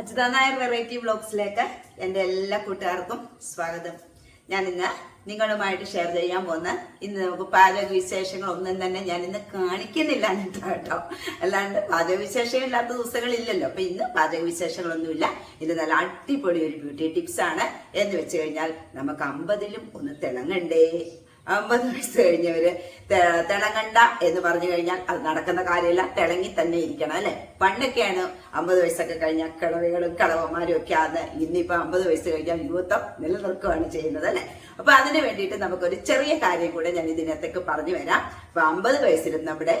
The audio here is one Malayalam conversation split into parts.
അജിത നായർ വെറൈറ്റി വ്ളോഗ്സിലേക്ക് എന്റെ എല്ലാ കൂട്ടുകാർക്കും സ്വാഗതം. ഞാൻ ഇന്ന് നിങ്ങളുമായിട്ട് ഷെയർ ചെയ്യാൻ പോകുന്ന ഇന്ന് നമുക്ക് പാചക വിശേഷങ്ങളൊന്നും തന്നെ ഞാൻ ഇന്ന് കാണിക്കുന്നില്ല എന്നിട്ട് കേട്ടോ. അല്ലാണ്ട് പാചക വിശേഷം ഇല്ലാത്ത ദിവസങ്ങളില്ലല്ലോ. അപ്പൊ ഇന്ന് പാചക വിശേഷങ്ങളൊന്നുമില്ല ഇത് നല്ല അടിപൊളി ഒരു ബ്യൂട്ടി ടിപ്സ് ആണ്. എന്ന് വെച്ച് കഴിഞ്ഞാൽ നമുക്ക് അമ്പതിലും ഒന്ന് തിളങ്ങണ്ടേ. അമ്പത് വയസ്സ് കഴിഞ്ഞവര് തിളങ്ങണ്ട എന്ന് പറഞ്ഞു കഴിഞ്ഞാൽ അത് നടക്കുന്ന കാര്യമല്ല. തിളങ്ങി തന്നെ ഇരിക്കണം അല്ലെ? പണ്ടൊക്കെയാണ് അമ്പത് വയസ്സൊക്കെ കഴിഞ്ഞാൽ കിളവികളും കിളവന്മാരും ഒക്കെ ആണ് ഇന്നിപ്പോ അമ്പത് വയസ്സ് കഴിഞ്ഞാൽ യുവത്വം നിലനിൽക്കുകയാണ് ചെയ്യുന്നത് അല്ലെ? അപ്പൊ അതിന് വേണ്ടിയിട്ട് നമുക്കൊരു ചെറിയ കാര്യം കൂടെ ഞാൻ ഇതിനകത്തേക്ക് പറഞ്ഞു വരാം അപ്പൊ അമ്പത് വയസ്സിലും നമ്മുടെ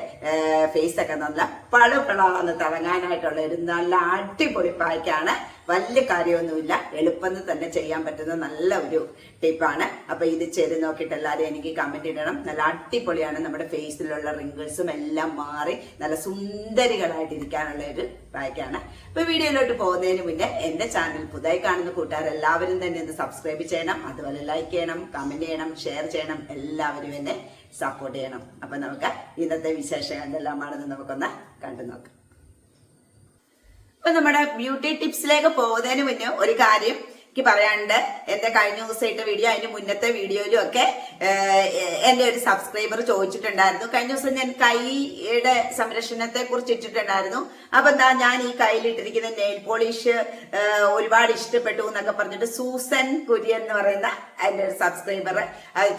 ഫേസ് ഒക്കെ നല്ല പഴപ്പളാന്ന് തിളങ്ങാനായിട്ടുള്ള ഒരു നല്ല അടിപൊളി പായ്ക്കാണ്. വലിയ കാര്യമൊന്നുമില്ല. എളുപ്പം തന്നെ ചെയ്യാൻ പറ്റുന്ന നല്ല ഒരു ടിപ്പാണ്. അപ്പൊ ഇത് ചെയ്ത് നോക്കിയിട്ട് എല്ലാവരും എനിക്ക് കമന്റ് ഇടണം. നല്ല അടിപൊളിയാണ് നമ്മുടെ ഫേസിലുള്ള റിങ്കിൾസും എല്ലാം മാറി നല്ല സുന്ദരികളായിട്ട് ഇരിക്കാനുള്ള ഒരു പായ്ക്കാണ്. അപ്പൊ വീഡിയോയിലോട്ട് പോകുന്നതിന് മുന്നേ എന്റെ ചാനൽ പുതുതായി കാണുന്ന കൂട്ടുകാർ എല്ലാവരും തന്നെ ഒന്ന് സബ്സ്ക്രൈബ് ചെയ്യണം. അതുപോലെ ലൈക്ക് ചെയ്യണം. കമന്റ് ചെയ്യണം ഷെയർ ചെയ്യണം എല്ലാവരും എന്നെ സപ്പോർട്ട് ചെയ്യണം. അപ്പൊ നമുക്ക് ഇന്നത്തെ വിശേഷം എന്തെല്ലാമാണെന്ന് നമുക്കൊന്ന് കണ്ടു നോക്കാം. അപ്പൊ നമ്മുടെ ബ്യൂട്ടി ടിപ്സിലേക്ക് പോകുന്നതിന് മുന്നേ ഒരു കാര്യം എനിക്ക് പറയാനുണ്ട്. എന്റെ കഴിഞ്ഞ ദിവസം ഇട്ട വീഡിയോ അതിന് മുന്നത്തെ വീഡിയോയിലും ഒക്കെ എന്റെ ഒരു സബ്സ്ക്രൈബർ ചോദിച്ചിട്ടുണ്ടായിരുന്നു. കഴിഞ്ഞ ദിവസം ഞാൻ കൈയുടെ സംരക്ഷണത്തെ കുറിച്ച് ഇട്ടിട്ടുണ്ടായിരുന്നു. അപ്പൊ എന്താ ഞാൻ ഈ കയ്യിലിട്ടിരിക്കുന്ന നെയിൽ പോളിഷ് ഒരുപാട് ഇഷ്ടപ്പെട്ടു എന്നൊക്കെ പറഞ്ഞിട്ട് സൂസൻ കുര്യൻ എന്ന് പറയുന്ന എന്റെ ഒരു സബ്സ്ക്രൈബർ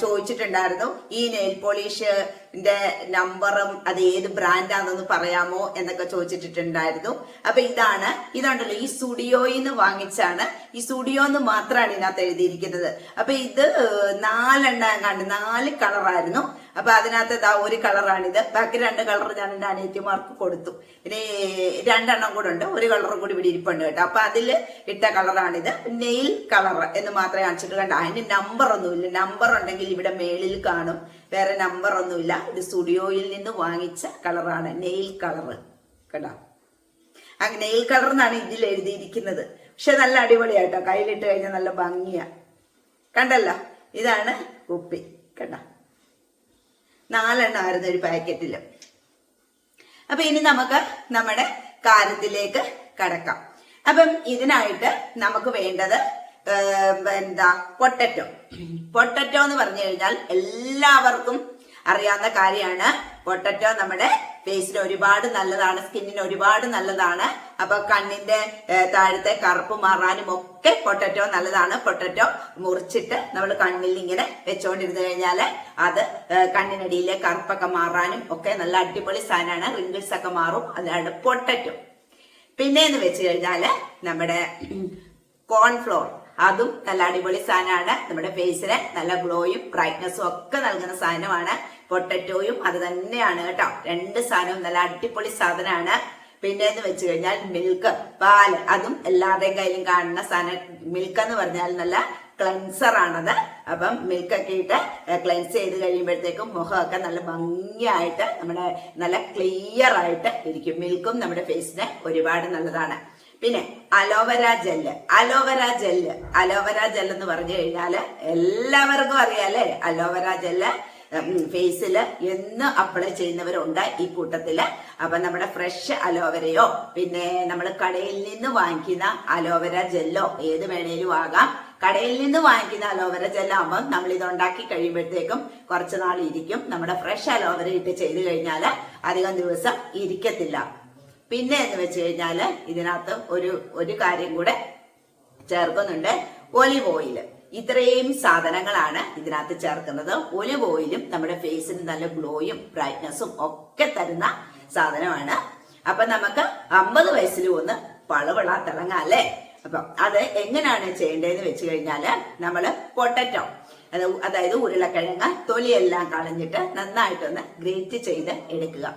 ചോദിച്ചിട്ടുണ്ടായിരുന്നു. ഈ നെയിൽ പോളിഷിന്റെ നമ്പറും അത് ഏത് ബ്രാൻഡാണെന്ന് പറയാമോ എന്നൊക്കെ ചോദിച്ചിട്ടുണ്ടായിരുന്നു അപ്പൊ ഇതാണ് ഇതുണ്ടല്ലോ ഈ സ്റ്റുഡിയോയിൽ നിന്ന് വാങ്ങിച്ചാണ് ഈ സ്റ്റുഡിയോ എന്ന് മാത്രമാണ് ഇതിനകത്ത് എഴുതിയിരിക്കുന്നത്. അപ്പൊ ഇത് നാലെണ്ണം കണ്ട്. നാല് കളറായിരുന്നു അപ്പൊ അതിനകത്ത് ഇതാ ഒരു കളറാണിത്. ബാക്കി രണ്ട് കളർ ഞാൻ എന്റെ അനിയത്തിമാർക്ക് കൊടുത്തു. ഇനി രണ്ടെണ്ണം കൂടെ ഉണ്ട്. ഒരു കളറും കൂടി ഇവിടെ ഇരിപ്പുണ്ട് കേട്ടോ. അപ്പൊ അതിൽ ഇട്ട കളറാണിത്. നെയിൽ കളർ എന്ന് മാത്രമേ കാണിച്ചിട്ട് കണ്ട? അതിന് നമ്പർ ഒന്നുമില്ല. നമ്പർ ഉണ്ടെങ്കിൽ ഇവിടെ മേളിൽ കാണും. വേറെ നമ്പർ ഒന്നുമില്ല. ഇത് സ്റ്റുഡിയോയിൽ നിന്ന് വാങ്ങിച്ച കളറാണ്. നെയിൽ കളർ കേട്ടോ അങ്ങനെ നെയിൽ കളർ എന്നാണ് ഇതിൽ എഴുതിയിരിക്കുന്നത്. പക്ഷെ നല്ല അടിപൊളിയാട്ടോ കയ്യിലിട്ട് കഴിഞ്ഞാൽ നല്ല ഭംഗിയാ. കണ്ടല്ലോ? ഇതാണ് കുപ്പി. കണ്ട? നാലെണ്ണമായിരുന്നു ഒരു പാക്കറ്റിൽ അപ്പൊ ഇനി നമുക്ക് നമ്മുടെ കാരത്തിലേക്ക് കടക്കാം. അപ്പം ഇതിനായിട്ട് നമുക്ക് വേണ്ടത് എന്താ പൊട്ടറ്റോ. പൊട്ടറ്റോ എന്ന് പറഞ്ഞു കഴിഞ്ഞാൽ എല്ലാവർക്കും അറിയാവുന്ന കാര്യമാണ്. പൊട്ടറ്റോ നമ്മുടെ ഫേസിന് ഒരുപാട് നല്ലതാണ് സ്കിന്നിന് ഒരുപാട് നല്ലതാണ്. അപ്പൊ കണ്ണിന്റെ താഴത്തെ കറുപ്പ് മാറാനും ഒക്കെ പൊട്ടറ്റോ നല്ലതാണ്. പൊട്ടറ്റോ മുറിച്ചിട്ട് നമ്മൾ കണ്ണിൽ ഇങ്ങനെ വെച്ചുകൊണ്ടിരുന്നു കഴിഞ്ഞാൽ അത് കണ്ണിനടിയിലെ കറുപ്പൊക്കെ മാറാനും ഒക്കെ നല്ല അടിപൊളി സാധനമാണ്. റിങ്കിൾസ് ഒക്കെ മാറും. അതാണ് പൊട്ടറ്റോ. പിന്നെ എന്ന് വെച്ച് കഴിഞ്ഞാൽ നമ്മുടെ കോൺഫ്ലോർ അതും നല്ല അടിപൊളി സാധനമാണ്. നമ്മുടെ ഫേസിന് നല്ല ഗ്ലോയും ബ്രൈറ്റ്നസ്സും ഒക്കെ നൽകുന്ന സാധനമാണ്. പൊട്ടറ്റോയും അത് തന്നെയാണ് കേട്ടോ. രണ്ട് സാധനവും നല്ല അടിപൊളി സാധനമാണ്. പിന്നെ എന്ന് വെച്ച് കഴിഞ്ഞാൽ മിൽക്ക് പാൽ അതും എല്ലാവരുടെയും കയ്യിലും കാണുന്ന സാധനം. മിൽക്ക് എന്ന് പറഞ്ഞാൽ നല്ല ക്ലെൻസർ ആണത്. അപ്പം മിൽക്ക് ഒക്കെ ഇട്ട് ക്ലെൻസ് ചെയ്ത് കഴിയുമ്പോഴത്തേക്കും മുഖമൊക്കെ നല്ല ഭംഗിയായിട്ട് നമ്മുടെ നല്ല ക്ലിയർ ആയിട്ട് ഇരിക്കും. മിൽക്കും നമ്മുടെ ഫേസിന് ഒരുപാട് നല്ലതാണ്. പിന്നെ aloe vera gel aloe vera gel aloe vera gel എന്ന് പറഞ്ഞു കഴിഞ്ഞാൽ എല്ലാവർക്കും അറിയാം അല്ലേ? അലോവര ജെല്ല് ഫേസിൽ എന്ന് അപ്ലൈ ചെയ്യുന്നവരുണ്ട് ഈ കൂട്ടത്തിൽ അപ്പൊ നമ്മുടെ ഫ്രഷ് അലോവരയോ പിന്നെ നമ്മൾ കടയിൽ നിന്ന് വാങ്ങിക്കുന്ന അലോവര ജെല്ലോ ഏത് വേണേലും ആകാം. കടയിൽ നിന്ന് വാങ്ങിക്കുന്ന അലോവര ജെല്ലാകുമ്പോൾ നമ്മൾ ഇത് ഉണ്ടാക്കി കഴിയുമ്പോഴത്തേക്കും കുറച്ച് നാൾ ഇരിക്കും. നമ്മുടെ ഫ്രഷ് അലോവര ഇട്ട് ചെയ്ത് കഴിഞ്ഞാൽ അധികം ദിവസം ഇരിക്കത്തില്ല. പിന്നെ എന്ന് വെച്ച് കഴിഞ്ഞാൽ ഇതിനകത്ത് ഒരു ഒരു കാര്യം കൂടെ ചേർക്കുന്നുണ്ട്. ഒലിവ് ഓയിൽ ഇത്രയും സാധനങ്ങളാണ് ഇതിനകത്ത് ചേർക്കുന്നത്. ഒലിവ് ഓയിലും നമ്മുടെ ഫേസിന് നല്ല ഗ്ലോയും ബ്രൈറ്റ്നസും ഒക്കെ തരുന്ന സാധനമാണ്. അപ്പൊ നമുക്ക് അമ്പത് വയസ്സിൽ ഒന്ന് പളവള തിളങ്ങാം അല്ലേ? അപ്പൊ അത് എങ്ങനെയാണ് ചെയ്യേണ്ടതെന്ന് വെച്ച് കഴിഞ്ഞാൽ നമ്മൾ പൊട്ടറ്റോ അതായത് ഉരുളക്കിഴങ്ങ് തൊലിയെല്ലാം കളഞ്ഞിട്ട് നന്നായിട്ടൊന്ന് ഗ്രേറ്റ് ചെയ്ത് എടുക്കുക.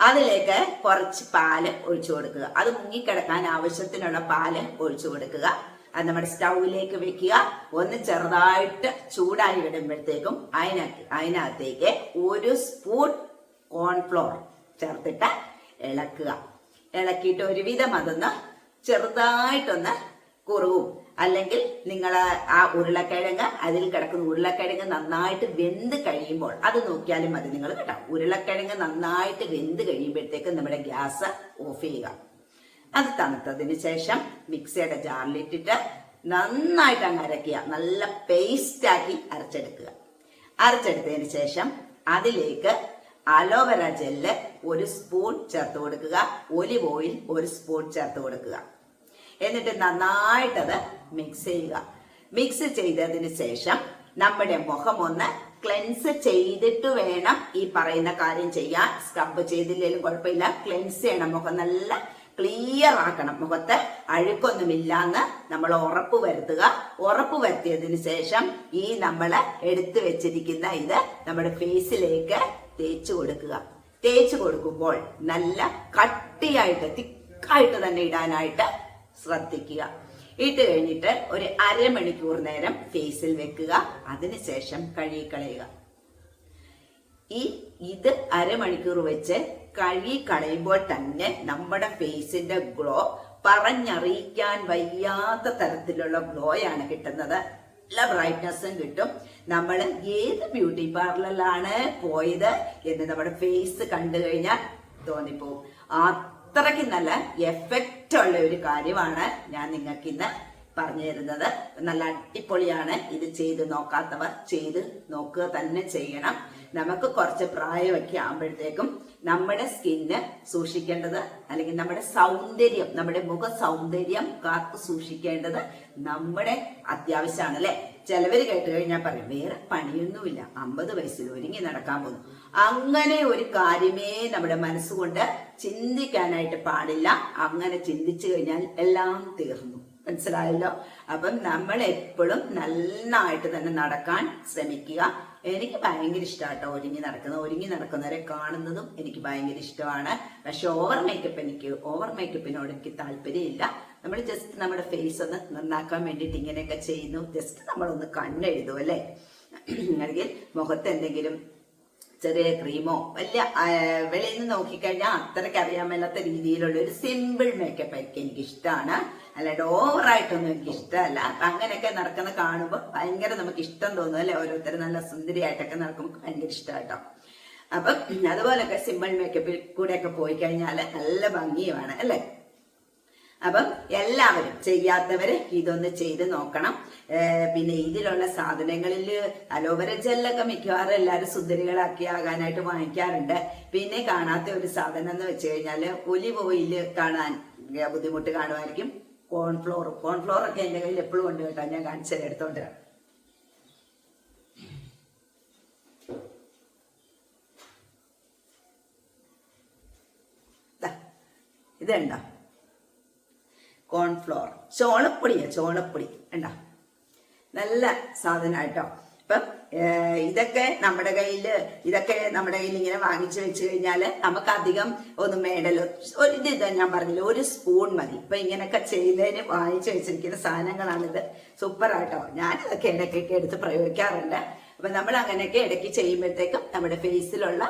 അതിലേക്ക് കുറച്ച് പാൽ ഒഴിച്ചു കൊടുക്കുക. അത് മുങ്ങിക്കിടക്കാൻ ആവശ്യത്തിനുള്ള പാൽ ഒഴിച്ചു കൊടുക്കുക. അത് നമ്മുടെ സ്റ്റൗവിലേക്ക് വെക്കുക. ഒന്ന് ചെറുതായിട്ട് ചൂടായി വിടുമ്പോഴത്തേക്കും അതിന അതിനകത്തേക്ക് ഒരു സ്പൂൺ കോൺഫ്ലോർ ചേർത്തിട്ട് ഇളക്കുക. ഇളക്കിയിട്ട് ഒരുവിധം അതൊന്ന് ചെറുതായിട്ടൊന്ന് കുറവും അല്ലെങ്കിൽ നിങ്ങൾ ആ ഉരുളക്കിഴങ്ങ് അതിൽ കിടക്കുന്ന ഉരുളക്കിഴങ്ങ് നന്നായിട്ട് വെന്ത് കഴിയുമ്പോൾ അത് നോക്കിയാലും മതി നിങ്ങൾ കേട്ടോ. ഉരുളക്കിഴങ്ങ് നന്നായിട്ട് വെന്ത് കഴിയുമ്പോഴത്തേക്ക് നമ്മുടെ ഗ്യാസ് ഓഫ് ചെയ്യുക. അത് തണുത്തതിന് ശേഷം മിക്സിയുടെ ജാറിലിട്ടിട്ട് നന്നായിട്ട് അങ്ങ് അരയ്ക്കുക. നല്ല പേസ്റ്റ് ആക്കി അരച്ചെടുക്കുക. അരച്ചെടുത്തതിന് ശേഷം അതിലേക്ക് അലോവേറ ജെല്ല് ഒരു സ്പൂൺ ചേർത്ത് കൊടുക്കുക. ഒലിവ് ഓയിൽ ഒരു സ്പൂൺ ചേർത്ത് കൊടുക്കുക. എന്നിട്ട് നന്നായിട്ടത് മിക്സ് ചെയ്യുക. മിക്സ് ചെയ്തതിന് ശേഷം നമ്മുടെ മുഖം ഒന്ന് ക്ലെൻസ് ചെയ്തിട്ട് വേണം ഈ പറയുന്ന കാര്യം ചെയ്യാൻ. സ്ക്രബ് ചെയ്തില്ലെങ്കിലും കുഴപ്പമില്ല. ക്ലെൻസ് ചെയ്യണം. മുഖം നല്ല ക്ലിയർ ആക്കണം. മുഖത്ത് അഴുക്കൊന്നുമില്ലാന്ന് നമ്മൾ ഉറപ്പ് വരുത്തുക. ഉറപ്പ് വരുത്തിയതിന് ശേഷം ഈ നമ്മൾ എടുത്തു വെച്ചിരിക്കുന്ന ഇത് നമ്മുടെ ഫേസിലേക്ക് തേച്ചു കൊടുക്കുക. തേച്ച് കൊടുക്കുമ്പോൾ നല്ല കട്ടിയായിട്ട് തിക്കായിട്ട് തന്നെ ഇടാനായിട്ട് ശ്രദ്ധിക്കുക. ഇട്ട് കഴിഞ്ഞിട്ട് ഒരു അരമണിക്കൂർ നേരം ഫേസിൽ വെക്കുക. അതിനുശേഷം കഴുകിക്കളയുക ഈ ഇത് അരമണിക്കൂർ വെച്ച് കഴുകി കളയുമ്പോൾ തന്നെ നമ്മുടെ ഫേസിന്റെ ഗ്ലോ പറഞ്ഞറിയിക്കാൻ വയ്യാത്ത തരത്തിലുള്ള ഗ്ലോയാണ് കിട്ടുന്നത്. നല്ല ബ്രൈറ്റ്നസ്സും കിട്ടും. നമ്മൾ ഏത് ബ്യൂട്ടി പാർലറിലാണ് പോയത് എന്ന് നമ്മുടെ ഫേസ് കണ്ടു കഴിഞ്ഞാൽ തോന്നിപ്പോവും. അത്രയ്ക്ക് നല്ല എഫക്റ്റ് ഉള്ള ഒരു കാര്യമാണ് ഞാൻ നിങ്ങൾക്ക് ഇന്ന് പറഞ്ഞു തരുന്നത്. നല്ല അടിപൊളിയാണ്. ഇത് ചെയ്ത് നോക്കാത്തവർ ചെയ്ത് നോക്കുക തന്നെ ചെയ്യണം. നമുക്ക് കുറച്ച് പ്രായമൊക്കെ ആകുമ്പോഴത്തേക്കും നമ്മുടെ സ്കിന്ന് സൂക്ഷിക്കേണ്ടത് അല്ലെങ്കിൽ നമ്മുടെ സൗന്ദര്യം നമ്മുടെ മുഖ സൗന്ദര്യം കാത്തു സൂക്ഷിക്കേണ്ടത് നമ്മുടെ അത്യാവശ്യമാണ് അല്ലെ ചിലവർ കേട്ട് കഴിഞ്ഞാൽ പറയും വേറെ പണിയൊന്നുമില്ല അമ്പത് വയസ്സിൽ ഒരുങ്ങി നടക്കാൻ പോകുന്നു. അങ്ങനെ ഒരു കാര്യമേ നമ്മുടെ മനസ്സുകൊണ്ട് ചിന്തിക്കാനായിട്ട് പാടില്ല. അങ്ങനെ ചിന്തിച്ചു കഴിഞ്ഞാൽ എല്ലാം തീർന്നു. മനസ്സിലായല്ലോ? അപ്പം നമ്മൾ എപ്പോഴും നന്നായിട്ട് തന്നെ നടക്കാൻ ശ്രമിക്കുക. എനിക്ക് ഭയങ്കര ഇഷ്ടമാട്ടോ ഒരുങ്ങി നടക്കുന്നത്. ഒരുങ്ങി നടക്കുന്നവരെ കാണുന്നതും എനിക്ക് ഭയങ്കര ഇഷ്ടമാണ്. പക്ഷെ ഓവർ മേക്കപ്പ് എനിക്ക് ഓവർ മേക്കപ്പിനോട് എനിക്ക് താല്പര്യമില്ല. നമ്മൾ ജസ്റ്റ് നമ്മുടെ ഫേസ് ഒന്ന് നന്നാക്കാൻ വേണ്ടിയിട്ട് ഇങ്ങനെയൊക്കെ ചെയ്യുന്നു. ജസ്റ്റ് നമ്മളൊന്ന് കണ്ണെഴുതും അല്ലേ? അല്ലെങ്കിൽ മുഖത്ത് എന്തെങ്കിലും ചെറിയ ക്രീമോ വലിയ വെളിയിൽ നിന്ന് നോക്കിക്കഴിഞ്ഞാൽ അത്രയ്ക്ക് അറിയാൻ മേലാത്ത രീതിയിലുള്ള ഒരു സിമ്പിൾ മേക്കപ്പ് ആയിരിക്കും എനിക്ക് ഇഷ്ടമാണ് അല്ലാണ്ട് ഓവറായിട്ടൊന്നും എനിക്ക് ഇഷ്ടമല്ല. അങ്ങനെയൊക്കെ നടക്കുന്ന കാണുമ്പോൾ ഭയങ്കര നമുക്ക് ഇഷ്ടം തോന്നും അല്ലെ? ഓരോരുത്തർ നല്ല സുന്ദരിയായിട്ടൊക്കെ നടക്കുമ്പോൾ ഭയങ്കര ഇഷ്ടമാട്ടോ അപ്പം അതുപോലൊക്കെ സിമ്പിൾ മേക്കപ്പിൽ കൂടെയൊക്കെ പോയി കഴിഞ്ഞാൽ നല്ല ഭംഗിയുമാണ് അല്ലേ? അപ്പം എല്ലാവരും ചെയ്യാത്തവര് ഇതൊന്ന് ചെയ്ത് നോക്കണം. പിന്നെ ഇതിലുള്ള സാധനങ്ങളിൽ അലോവര ജെല്ലൊക്കെ മിക്കവാറും എല്ലാവരും സുന്ദരികളാക്കി ആകാനായിട്ട് വാങ്ങിക്കാറുണ്ട്. പിന്നെ കാണാത്ത ഒരു സാധനം എന്ന് വെച്ച് കഴിഞ്ഞാൽ ഒലിവ് ഓയിൽ കാണാൻ ബുദ്ധിമുട്ട് കാണുമായിരിക്കും. കോൺഫ്ലോർ. കോൺഫ്ലോർ ഒക്കെ എന്റെ കയ്യിൽ എപ്പോഴും ഉണ്ട് കേട്ടോ. ഞാൻ കാണിച്ചത് എടുത്തോണ്ട് ഇതുണ്ടോ കോൺഫ്ലോർ. ചോളപ്പൊടിയാ ചോളപ്പൊടി. കണ്ടോ? നല്ല സാധനമായിട്ടോ. ഇപ്പം ഏഹ്, ഇതൊക്കെ നമ്മുടെ കയ്യിൽ ഇതൊക്കെ നമ്മുടെ കയ്യിൽ ഇങ്ങനെ വാങ്ങിച്ചു വെച്ച് കഴിഞ്ഞാൽ നമുക്ക് അധികം ഒന്നും വേണ്ടല്ലോ. ഒരു ഇത് ഞാൻ പറഞ്ഞില്ല ഒരു സ്പൂൺ മതി. ഇപ്പൊ ഇങ്ങനെയൊക്കെ ചെയ്തതിന് വാങ്ങിച്ചു വെച്ചിരിക്കുന്ന സാധനങ്ങളാണിത്. സൂപ്പറാട്ടോ. ഞാനിതൊക്കെ ഇടയ്ക്കൊക്കെ എടുത്ത് പ്രയോഗിക്കാറുണ്ട്. അപ്പൊ നമ്മൾ അങ്ങനെയൊക്കെ ഇടയ്ക്ക് ചെയ്യുമ്പോഴത്തേക്കും നമ്മുടെ ഫേസിലുള്ള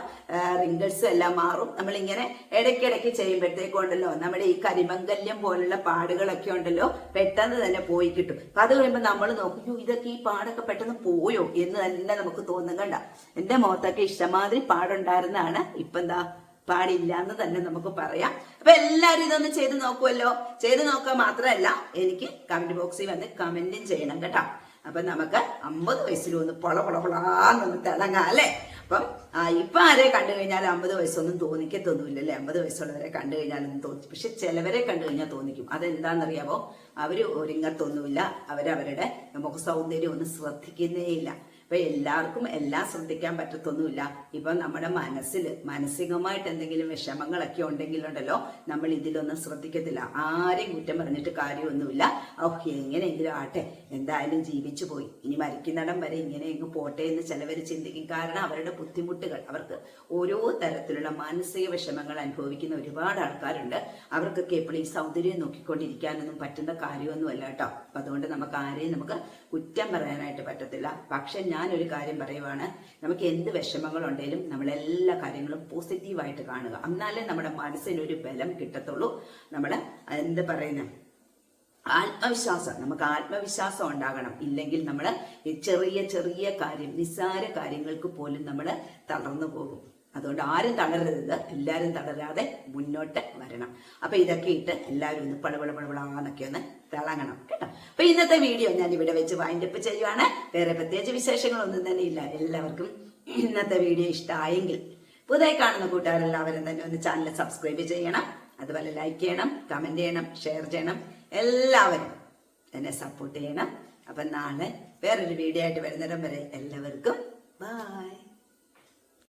റിങ്കിൾസ് എല്ലാം മാറും. നമ്മൾ ഇങ്ങനെ ഇടയ്ക്കിടയ്ക്ക് ചെയ്യുമ്പോഴത്തേക്കും ഉണ്ടല്ലോ നമ്മുടെ ഈ കരിമംഗല്യം പോലുള്ള പാടുകളൊക്കെ ഉണ്ടല്ലോ പെട്ടെന്ന് തന്നെ പോയി കിട്ടും. അപ്പൊ അത് കഴിയുമ്പോൾ നമ്മൾ നോക്കും "യ്യോ, ഇതൊക്കെ ഈ പാടൊക്കെ പെട്ടെന്ന് പോയോ? എന്ന് തന്നെ നമുക്ക് തോന്നുന്നുണ്ട എന്റെ മുഖത്തൊക്കെ ഇഷ്ടമാതിരി പാടുണ്ടായിരുന്നാണ് ഇപ്പൊ എന്താ പാടില്ല എന്ന് തന്നെ നമുക്ക് പറയാം. അപ്പൊ എല്ലാവരും ഇതൊന്ന് ചെയ്ത് നോക്കുമല്ലോ ചെയ്ത് നോക്കുക മാത്രമല്ല എനിക്ക് കമന്റ് ബോക്സിൽ വന്ന് കമന്റും ചെയ്യണം കേട്ടോ. അപ്പൊ നമുക്ക് അമ്പത് വയസ്സിൽ ഒന്ന് പൊള പൊള പൊളാന്നൊന്ന് തിളങ്ങാം അല്ലേ? അപ്പം ഇപ്പൊ ആരെ കണ്ടു കഴിഞ്ഞാൽ അമ്പത് വയസ്സൊന്നും തോന്നിക്കത്തൊന്നുമില്ല അല്ലേ അമ്പത് വയസ്സുള്ളവരെ കണ്ടു കഴിഞ്ഞാലൊന്നും തോന്നി. പക്ഷെ ചിലവരെ കണ്ടു കഴിഞ്ഞാൽ തോന്നിക്കും. അതെന്താണെന്നറിയാമോ അവർ ഒരുങ്ങത്തൊന്നുമില്ല. അവരവരുടെ മുഖ സൗന്ദര്യം ഒന്നും ശ്രദ്ധിക്കുന്നേ ഇല്ല അപ്പൊ എല്ലാവർക്കും എല്ലാം ശ്രദ്ധിക്കാൻ പറ്റത്തൊന്നുമില്ല. ഇപ്പൊ നമ്മുടെ മനസ്സിൽ മാനസികമായിട്ട് എന്തെങ്കിലും വിഷമങ്ങളൊക്കെ ഉണ്ടെങ്കിലുണ്ടല്ലോ നമ്മൾ ഇതിലൊന്നും ശ്രദ്ധിക്കത്തില്ല. ആരെയും കുറ്റം പറഞ്ഞിട്ട് കാര്യമൊന്നുമില്ല. ഓഹ് എങ്ങനെയെങ്കിലും ആട്ടെ എന്തായാലും ജീവിച്ചു പോയി. ഇനി മരിക്കുന്നിടം വരെ ഇങ്ങനെ എങ്ങ് പോട്ടെ എന്ന് ചിലവർ ചിന്തിക്കും. കാരണം അവരുടെ ബുദ്ധിമുട്ടുകൾ അവർക്ക് ഓരോ തരത്തിലുള്ള മാനസിക വിഷമങ്ങൾ അനുഭവിക്കുന്ന ഒരുപാട് ആൾക്കാരുണ്ട്. അവർക്കൊക്കെ എപ്പോഴും ഈ സൗന്ദര്യം നോക്കിക്കൊണ്ടിരിക്കാനൊന്നും പറ്റുന്ന കാര്യമൊന്നുമല്ല കേട്ടോ. അപ്പൊ അതുകൊണ്ട് നമുക്ക് ആരെയും നമുക്ക് കുറ്റം പറയാനായിട്ട് പറ്റത്തില്ല. പക്ഷെ ഞാനൊരു കാര്യം പറയുവാണ്. നമുക്ക് എന്ത് വിഷമങ്ങളുണ്ടെങ്കിലും നമ്മൾ എല്ലാ കാര്യങ്ങളും പോസിറ്റീവായിട്ട് കാണുക. എന്നാലേ നമ്മുടെ മനസ്സിനൊരു ബലം കിട്ടത്തുള്ളൂ. നമ്മൾ എന്ത് പറയുന്നത് ആത്മവിശ്വാസം. നമുക്ക് ആത്മവിശ്വാസം ഉണ്ടാകണം. ഇല്ലെങ്കിൽ നമ്മൾ ചെറിയ ചെറിയ കാര്യം നിസ്സാര കാര്യങ്ങൾക്ക് പോലും നമ്മൾ തളർന്നു പോകും. അതുകൊണ്ട് ആരും തളരരുത്. എല്ലാവരും തളരാതെ മുന്നോട്ട് വരണം. അപ്പൊ ഇതൊക്കെ ഇട്ട് എല്ലാവരും ഒന്ന് പളവള പളവളാന്നൊക്കെ ഒന്ന് തിളങ്ങണം കേട്ടോ? അപ്പൊ ഇന്നത്തെ വീഡിയോ ഞാൻ ഇവിടെ വെച്ച് വൈൻഡപ്പ് ചെയ്യുവാണ്. വേറെ പ്രത്യേകിച്ച് വിശേഷങ്ങളൊന്നും തന്നെ ഇല്ല. എല്ലാവർക്കും ഇന്നത്തെ വീഡിയോ ഇഷ്ടമായെങ്കിൽ പുതിയ കാണുന്ന കൂട്ടുകാരെല്ലാവരും തന്നെ ഒന്ന് ചാനൽ സബ്സ്ക്രൈബ് ചെയ്യണം. അതുപോലെ ലൈക്ക് ചെയ്യണം കമന്റ് ചെയ്യണം ഷെയർ ചെയ്യണം. എല്ലാവരും എന്നെ സപ്പോർട്ട് ചെയ്യണം. അപ്പം നാളെ വേറൊരു വീഡിയോ ആയിട്ട് വരുന്നിടം വരെ എല്ലാവർക്കും ബായ്